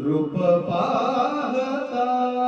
रूप पाहता